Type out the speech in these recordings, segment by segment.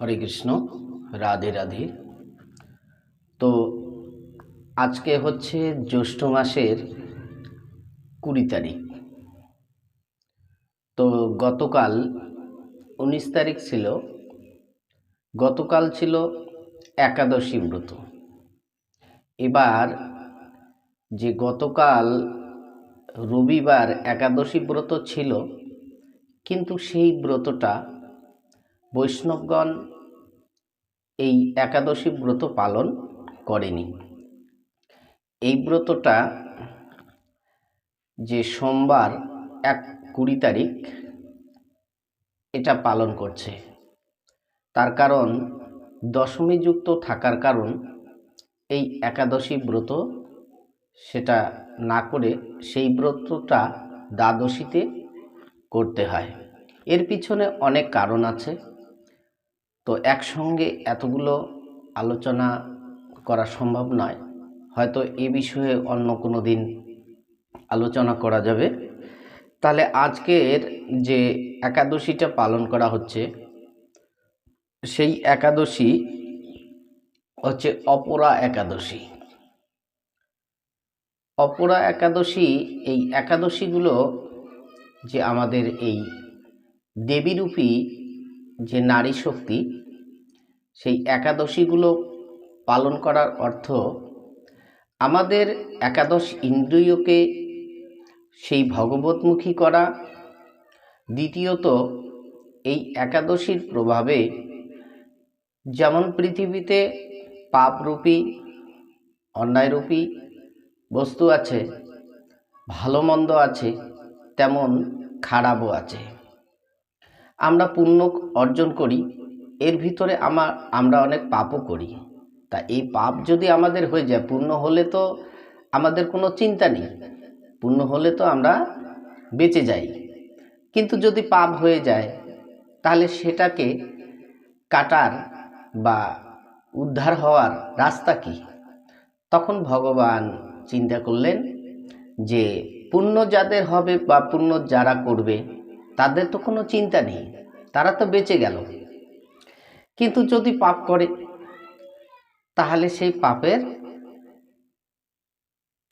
হরে কৃষ্ণ, রাধে রাধে। তো আজকে হচ্ছে জ্যৈষ্ঠ মাসের কুড়ি তারিখ। তো গতকাল উনিশ তারিখ ছিল, গতকাল ছিল একাদশী ব্রত। এবার যে গতকাল রবিবার একাদশী ব্রত ছিল, কিন্তু সেই ব্রতটা বৈষ্ণবগণ এই একাদশী ব্রত পালন করেনি। এই ব্রতটা যে সোমবার এক কুড়ি তারিখ, এটা পালন করছে। তার কারণ দশমীযুক্ত থাকার কারণ এই একাদশী ব্রত সেটা না করে সেই ব্রতটা দ্বাদশীতে করতে হয়। এর পিছনে অনেক কারণ আছে। তো একসঙ্গে এতগুলো আলোচনা করা সম্ভব নয়। হয়তো এ বিষয়ে অন্য কোনো দিন আলোচনা করা যাবে। তাহলে আজকের যে একাদশীটা পালন করা হচ্ছে, সেই একাদশী হচ্ছে অপরা একাদশী। অপরা একাদশী, এই একাদশীগুলো যে আমাদের এই দেবীরূপী যে নারী শক্তি সেই একাদশীগুলো পালন করার অর্থ আমাদের একাদশ ইন্দ্রিয়কে সেই ভগবতমুখী করা। দ্বিতীয়ত, এই একাদশীর প্রভাবে যেমন পৃথিবীতে পাপরূপী, অন্যায়রূপী বস্তু আছে ভালো মন্দ আছে, তেমন খারাপও আছে। আমরা পুণ্য অর্জন করি। এর ভিতরে আমার, আমরা অনেক পাপও করি। তা এই পাপ যদি আমাদের হয়ে যায়, পূর্ণ হলে তো আমাদের কোনো চিন্তা নেই। পূর্ণ হলে তো আমরা বেঁচে যাই। কিন্তু যদি পাপ হয়ে যায়, তাহলে সেটাকে কাটার বা উদ্ধার হওয়ার রাস্তা কি? তখন ভগবান চিন্তা করলেন যে পুণ্য যাদের হবে বা পুণ্য যারা করবে, তাদের তো কোনো চিন্তা নেই। তারা তো বেঁচে গেল। কিন্তু যদি পাপ করে, তাহলে সেই পাপের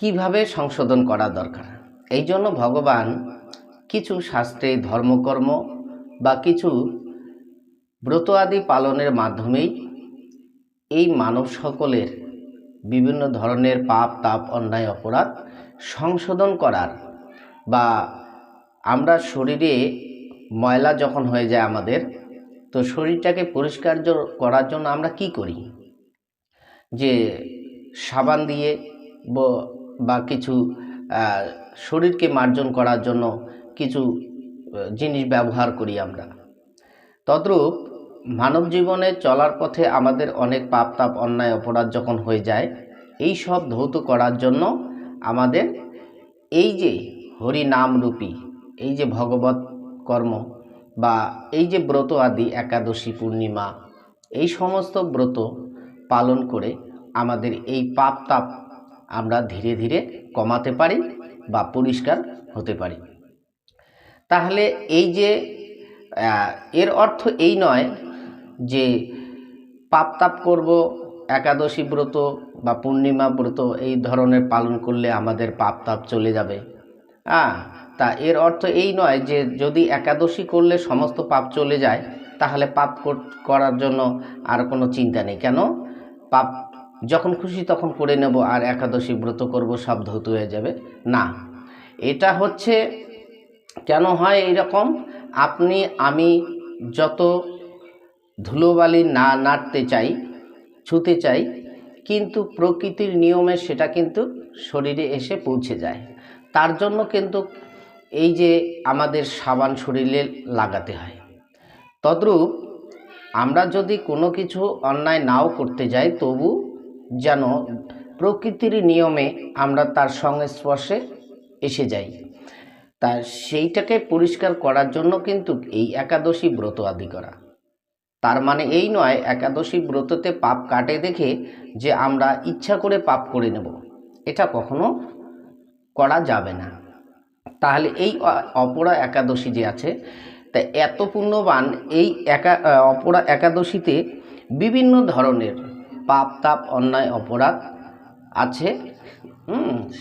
কীভাবে সংশোধন করা দরকার? এই জন্য ভগবান কিছু শাস্ত্রে ধর্মকর্ম বা কিছু ব্রত আদি পালনের মাধ্যমেই এই মানব সকলের বিভিন্ন ধরনের পাপ, তাপ, অন্যায়, অপরাধ সংশোধন করার বা আমরা শরীরে ময়লা যখন হয়ে যায় আমাদের তো শরীরটাকে পরিষ্কার করার জন্য আমরা কি করি? যে সাবান দিয়ে ব- কিছু শরীরকে মার্জন করার জন্য কিছু জিনিস ব্যবহার করি আমরা। তদ্রূপ মানব জীবনে চলার পথে আমাদের অনেক পাপ তাপ, অন্যায়, অপরাধ যখন হয়ে যায়, এই সব ধৌত করার জন্য আমাদের এই যে হরি নাম রূপী, এই যে ভগবত কর্ম বা এই যে ব্রত আদি, একাদশী, পূর্ণিমা, এই সমস্ত ব্রত পালন করে আমাদের এই পাপ তাপ আমরা ধীরে ধীরে কমাতে পারি বা পরিষ্কার হতে পারি। তাহলে এই যে এর অর্থ এই নয় যে পাপ তাপ করব, একাদশী ব্রত বা পূর্ণিমা ব্রত এই ধরনের পালন করলে আমাদের পাপ তাপ চলে যাবে। হ্যাঁ তা এর অর্থ এই নয় যে যদি একাদশী করলে সমস্ত পাপ চলে যায়, তাহলে পাপ করার জন্য আর কোনো চিন্তা নেই। কেন? পাপ যখন খুশি তখন করে নেব আর একাদশী ব্রত করব, সব ধৌত হয়ে যাবে। না, এটা হচ্ছে কেন হয় এরকম আপনি, আমি যত ধুলোবালি না নাড়তে চাই, ছুতে চাই, কিন্তু প্রকৃতির নিয়মে সেটা কিন্তু শরীরে এসে পৌঁছে যায়। তার জন্য কিন্তু এই যে আমাদের সাবান শরীরে লাগাতে হয়। তদ্রূপ আমরা যদি কোনো কিছু অন্যায় নাও করতে যাই, তবু যেন প্রকৃতির নিয়মে আমরা তার সংস্পর্শে এসে যাই। তা সেইটাকে পরিষ্কার করার জন্য কিন্তু এই একাদশী ব্রত আদি করা। তার মানে এই নয়, একাদশী ব্রততে পাপ কাটে দেখে যে আমরা ইচ্ছা করে পাপ করে নেব। এটা কখনো করা যাবে না। তাহলে এই অপরা একাদশী যে আছে, তা এত পুণ্যবান এই একা অপরা একাদশীতে বিভিন্ন ধরনের পাপ তাপ, অন্যায়, অপরাধ আছে।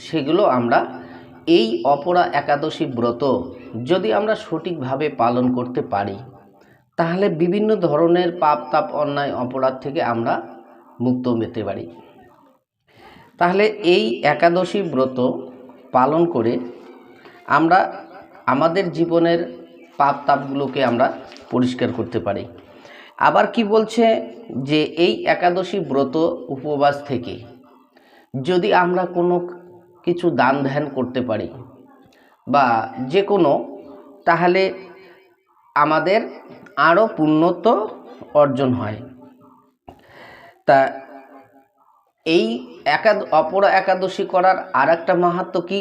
সেগুলো আমরা এই অপরা একাদশী ব্রত যদি আমরা সঠিকভাবে পালন করতে পারি, তাহলে বিভিন্ন ধরনের পাপ তাপ, অন্যায়, অপরাধ থেকে আমরা মুক্ত পেতে পারি। তাহলে এই একাদশী ব্রত পালন করে আমরা আমাদের জীবনের পাপ তাপগুলোকে আমরা পরিষ্কার করতে পারি। আবার কি বলছে যে এই একাদশী ব্রত উপবাস থেকে যদি আমরা কোনো কিছু দান ধ্যান করতে পারি বা যে কোনো, তাহলে আমাদের আরও পুণ্যত্ব অর্জন হয়। তা এই একাদ, অপরা একাদশী করার আর একটা মাহাত্ম কি?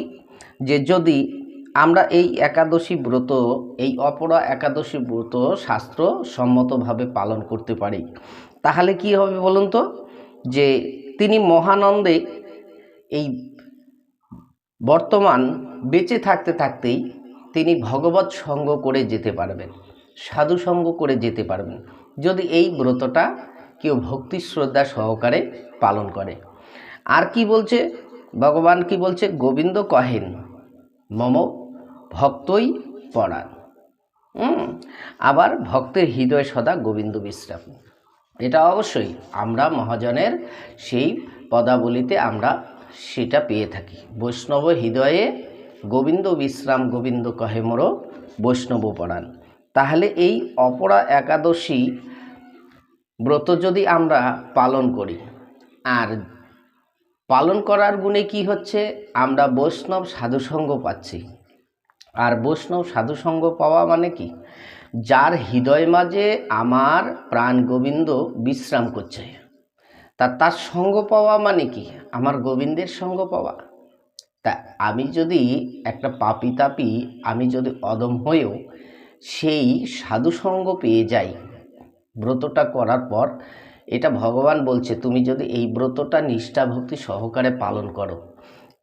যে যদি আমরা এই একাদশী ব্রত, এই অপরা একাদশী ব্রত শাস্ত্র সম্মতভাবে পালন করতে পারি, তাহলে কি হবে বলুন তো? যে তিনি মহানন্দে এই বর্তমান বেঁচে থাকতে থাকতেই তিনি ভগবত সঙ্গ করে যেতে পারবেন সাধু সঙ্গ করে যেতে পারবেন। যদি এই ব্রতটা কেউ ভক্তি শ্রদ্ধা সহকারে পালন করে। আর কি বলছে? ভগবান কি বলছে? গোবিন্দ কহেন, মম ভক্তই পড়ান আবার ভক্তের হৃদয় সদা গোবিন্দ বিশ্রাম। এটা অবশ্যই আমরা মহাজনের সেই পদাবলিতে আমরা সেটা পেয়ে থাকি। বৈষ্ণব হৃদয়ে গোবিন্দ বিশ্রাম, গোবিন্দ কহে মোর, বৈষ্ণব পড়ান তাহলে এই অপরা একাদশী ব্রত যদি আমরা পালন করি, আর পালন করার গুণে কি হচ্ছে? আমরা বৈষ্ণব সাধুসঙ্গ পাচ্ছি। আর বৈষ্ণব সাধুসঙ্গ পাওয়া মানে কি? যার হৃদয় মাঝে আমার প্রাণ গোবিন্দ বিশ্রাম করছে। তা তার সঙ্গ পাওয়া মানে কি? আমার গোবিন্দের সঙ্গ পাওয়া? তা আমি যদি একটা পাপি তাপি আমি যদি অদম হয়েও সেই সাধুসঙ্গ পেয়ে যাই ব্রতটা করার পর এটা ভগবান বলছে, তুমি যদি এই ব্রতটা নিষ্ঠা ভক্তি সহকারে পালন করো,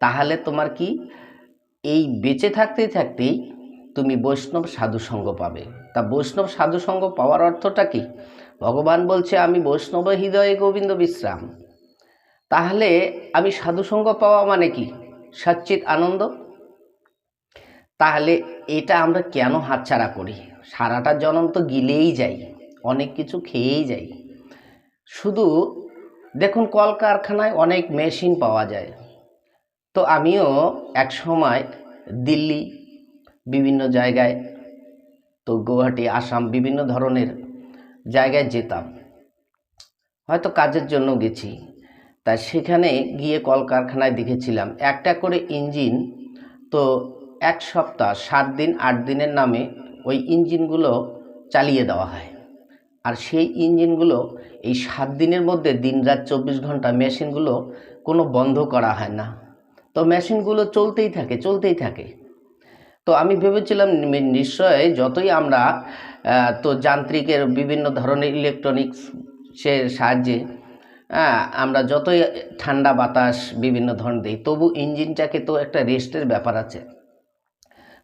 তাহলে তোমার কি এই বেঁচে থাকতে থাকতেই তুমি বৈষ্ণব সাধুসঙ্গ পাবে। তা বৈষ্ণব সাধুসঙ্গ পাওয়ার অর্থটা কি? ভগবান বলছে, আমি বৈষ্ণব হৃদয়ে গোবিন্দ বিশ্রাম। তাহলে আমি সাধুসঙ্গ পাওয়া মানে কি? সচ্চিত আনন্দ? তাহলে এটা আমরা কেন হাতছাড়া করি? সারাটা জনম তো গিলেই যাই। অনেক কিছু খেয়েই যাই। শুধু দেখুন কলকারখানায় অনেক মেশিন পাওয়া যায়। তো আমিও এক সময় দিল্লি, বিভিন্ন জায়গায়, তো গুয়াহাটি, আসাম বিভিন্ন ধরনের জায়গায় যেতাম। হয়তো কাজের জন্য গেছি। তা সেখানে গিয়ে কলকারখানায় দেখেছিলাম একটা করে ইঞ্জিন। তো এক সপ্তাহ, সাত দিন, আট দিনের নামে ওই ইঞ্জিনগুলো চালিয়ে দেওয়া হয়। আর সেই ইঞ্জিনগুলো এই সাত দিনের মধ্যে দিন রাত চব্বিশ ঘণ্টা মেশিনগুলো কোনো বন্ধ করা হয় না। তো মেশিনগুলো চলতেই থাকে চলতেই থাকে। তো আমি ভেবেছিলাম নিশ্চয় যতই আমরা তো যান্ত্রিকের বিভিন্ন ধরনের ইলেকট্রনিক্সের সাহায্যে হ্যাঁ, আমরা যতই ঠান্ডা বাতাস বিভিন্ন ধরনের দিই তবু ইঞ্জিনটাকে তো একটা রেস্টের ব্যাপার আছে।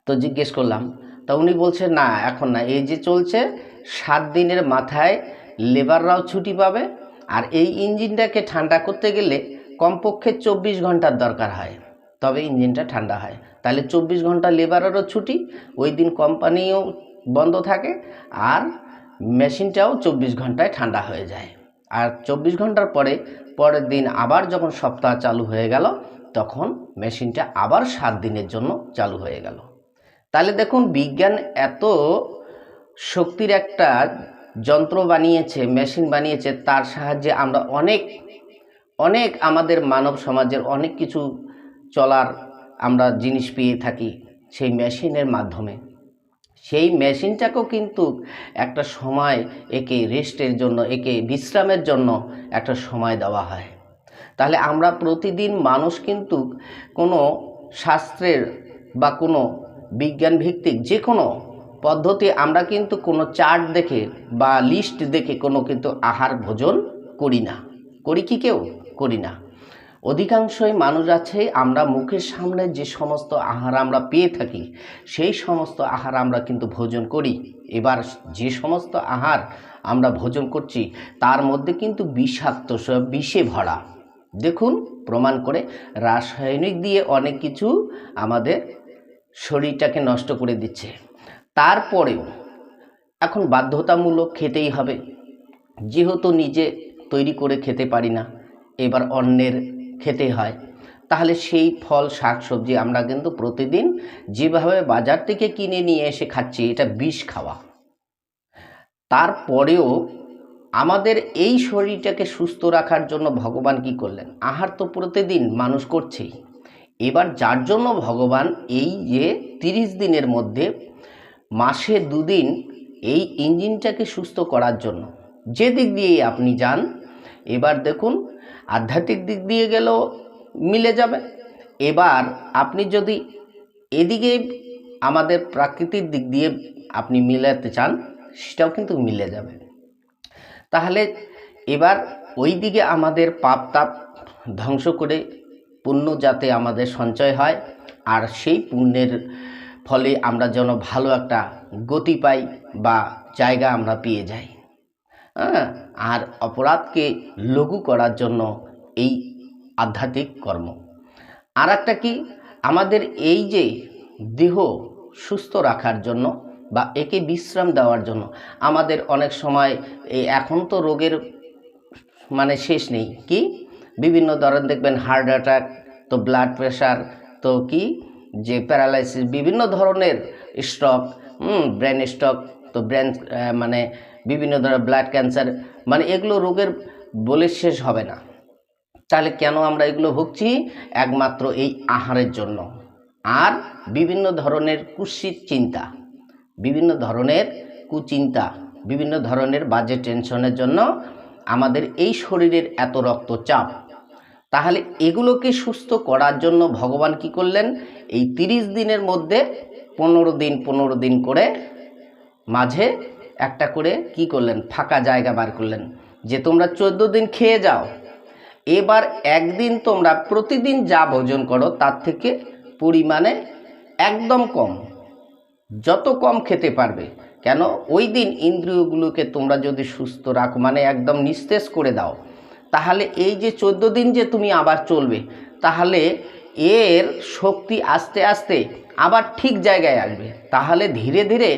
তো জিজ্ঞেস করলাম তা উনি বলছে না এখন না এই যে চলছে সাত দিনের মাথায় লেবাররাও ছুটি পাবে। আর এই ইঞ্জিনটাকে ঠান্ডা করতে গেলে কমপক্ষে চব্বিশ ঘণ্টার দরকার হয়। তবে ইঞ্জিনটা ঠান্ডা হয়। তাহলে চব্বিশ ঘণ্টা লেবারেরও ছুটি, ওই দিন কোম্পানিও বন্ধ থাকে আর মেশিনটাও চব্বিশ ঘন্টায় ঠান্ডা হয়ে যায়। আর চব্বিশ ঘণ্টার পরে পরের দিন আবার যখন সপ্তাহ চালু হয়ে গেল, তখন মেশিনটা আবার সাত দিনের জন্য চালু হয়ে গেল। তাহলে দেখুন, বিজ্ঞান এত শক্তির একটা যন্ত্র বানিয়েছে, মেশিন বানিয়েছে, তার সাহায্যে আমরা অনেক অনেক আমাদের মানব সমাজের অনেক কিছু চলার আমরা জিনিস পেয়ে থাকি সেই মেশিনের মাধ্যমে। সেই মেশিনটাকেও কিন্তু একটা সময় একে রেস্টের জন্য, একে বিশ্রামের জন্য একটা সময় দেওয়া হয়। তাহলে আমরা প্রতিদিন মানুষ কিন্তু কোনো শাস্ত্রের বা কোনো বিজ্ঞান ভিত্তিক যে কোনো পদ্ধতি আমরা কিন্তু কোনো চার্ট দেখে বা লিস্ট দেখে কোনো কিন্তু আহার ভোজন করি না। করি কি কেউ? করি না। অধিকাংশই মানুষ আছে, আমরা মুখের সামনে যে সমস্ত আহার আমরা পেয়ে থাকি, সেই সমস্ত আহার আমরা কিন্তু ভোজন করি। এবার যে সমস্ত আহার আমরা ভোজন করছি, তার মধ্যে কিন্তু বিষাক্ত বিষে ভরা। দেখুন, প্রমাণ করে রাসায়নিক দিয়ে অনেক কিছু আমাদের শরীরটাকে নষ্ট করে দিচ্ছে। তারপরেও এখন বাধ্যতামূলক খেতেই হবে। যেহেতু নিজে তৈরি করে খেতে পারি না, এবার অন্যের খেতে হয়, তাহলে সেই ফল শাক সবজি আমরা কিন্তু প্রতিদিন যেভাবে বাজার থেকে কিনে নিয়ে এসে খাচ্ছি, এটা বিষ খাওয়া। তারপরেও আমাদের এই শরীরটাকে সুস্থ রাখার জন্য ভগবান কি করলেন? আহার তো প্রতিদিন মানুষ করছেই। এবার যার জন্য ভগবান এই যে তিরিশ দিনের মধ্যে মাসে দুদিন এই ইঞ্জিনটাকে সুস্থ করার জন্য। যে দিক দিয়েই আপনি যান, এবার দেখুন, আধ্যাত্মিক দিক দিয়ে গেলেও মিলে যাবে। এবার আপনি যদি এদিকে আমাদের প্রাকৃতিক দিক দিয়ে আপনি মিলাতে চান, সেটাও কিন্তু মিলে যাবে। তাহলে এবার ওই দিকে আমাদের পাপ তাপ ধ্বংস করে পুণ্য যাতে আমাদের সঞ্চয় হয়, আর সেই পুণ্যের ফলে আমরা যেন ভালো একটা গতি পাই বা জায়গা আমরা পেয়ে যাই। হ্যাঁ আর অপরাধকে লঘু করার জন্য এই আধ্যাত্মিক কর্ম। আর একটা কি? আমাদের এই যে দেহ সুস্থ রাখার জন্য বা একে বিশ্রাম দেওয়ার জন্য আমাদের অনেক সময় এই এখন তো রোগের মানে শেষ নেই। কি? বিভিন্ন ধরনের দেখবেন হার্ট অ্যাটাক, তো ব্লাড প্রেশার তো কি? যে প্যারালাইসিস, বিভিন্ন ধরনের স্ট্রক ব্রেন স্ট্রক, তো ব্রেন মানে বিভিন্ন ধরনের ব্লাড ক্যান্সার মানে এগুলো রোগের বলে শেষ হবে না। তাহলে কেন আমরা এগুলো ভুগছি? একমাত্র এই আহারের জন্য। আর বিভিন্ন ধরনের কুৎসিত চিন্তা, বিভিন্ন ধরনের কুচিন্তা, বিভিন্ন ধরনের বাজে টেনশনের জন্য আমাদের এই শরীরের এত রক্তচাপ। তাহলে এগুলোকে সুস্থ করার জন্য ভগবান কি করলেন? এই তিরিশ দিনের মধ্যে পনেরো দিন পনেরো দিন করে মাঝে একটা করে কি করলেন? ফাঁকা জায়গা বার করলেন। যে তোমরা চোদ্দ দিন খেয়ে যাও, এবার একদিন তোমরা প্রতিদিন যা ভোজন করো তার থেকে পরিমাণে একদম কম, যত কম খেতে পারবে। কেন? ওই দিন ইন্দ্রিয়গুলোকে তোমরা যদি সুস্থ রাখো মানে একদম নিস্তেজ করে দাও। তাহলে এই যে চোদ্দ দিন যে তুমি আবার চলবে, তাহলে এর শক্তি আস্তে আস্তে আবার ঠিক জায়গায় আসবে। তাহলে ধীরে ধীরে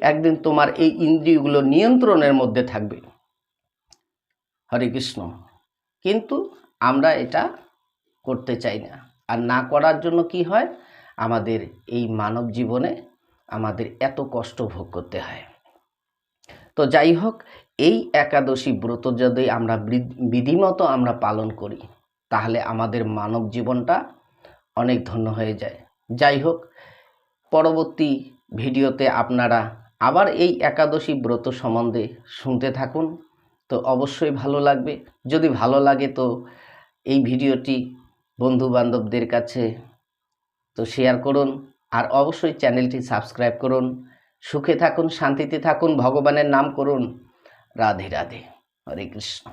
একদিন তোমার এই ইন্দ্রিয়গুলো নিয়ন্ত্রণের মধ্যে থাকবে। হরে কৃষ্ণ। কিন্তু আমরা এটা করতে চাই না। আর না করার জন্য কি হয়? আমাদের এই মানব জীবনে আমাদের এত কষ্ট ভোগ করতে হয়। তো যাই হোক এই একাদশী ব্রত যদি আমরা বিধিমতো আমরা পালন করি, তাহলে আমাদের মানব জীবনটা অনেক ধন্য হয়ে যায়। যাই হোক, পরবর্তী ভিডিওতে আপনারা আবার এই একাদশী ব্রত সম্বন্ধে শুনতে থাকুন। তো অবশ্যই ভালো লাগবে। যদি ভালো লাগে তো এই ভিডিওটি বন্ধু বান্ধবদের কাছে তো শেয়ার করুন আর অবশ্যই চ্যানেলটি সাবস্ক্রাইব করুন। সুখে থাকুন, শান্তিতে থাকুন, ভগবানের নাম করুন। রাধে রাধে হরে কৃষ্ণ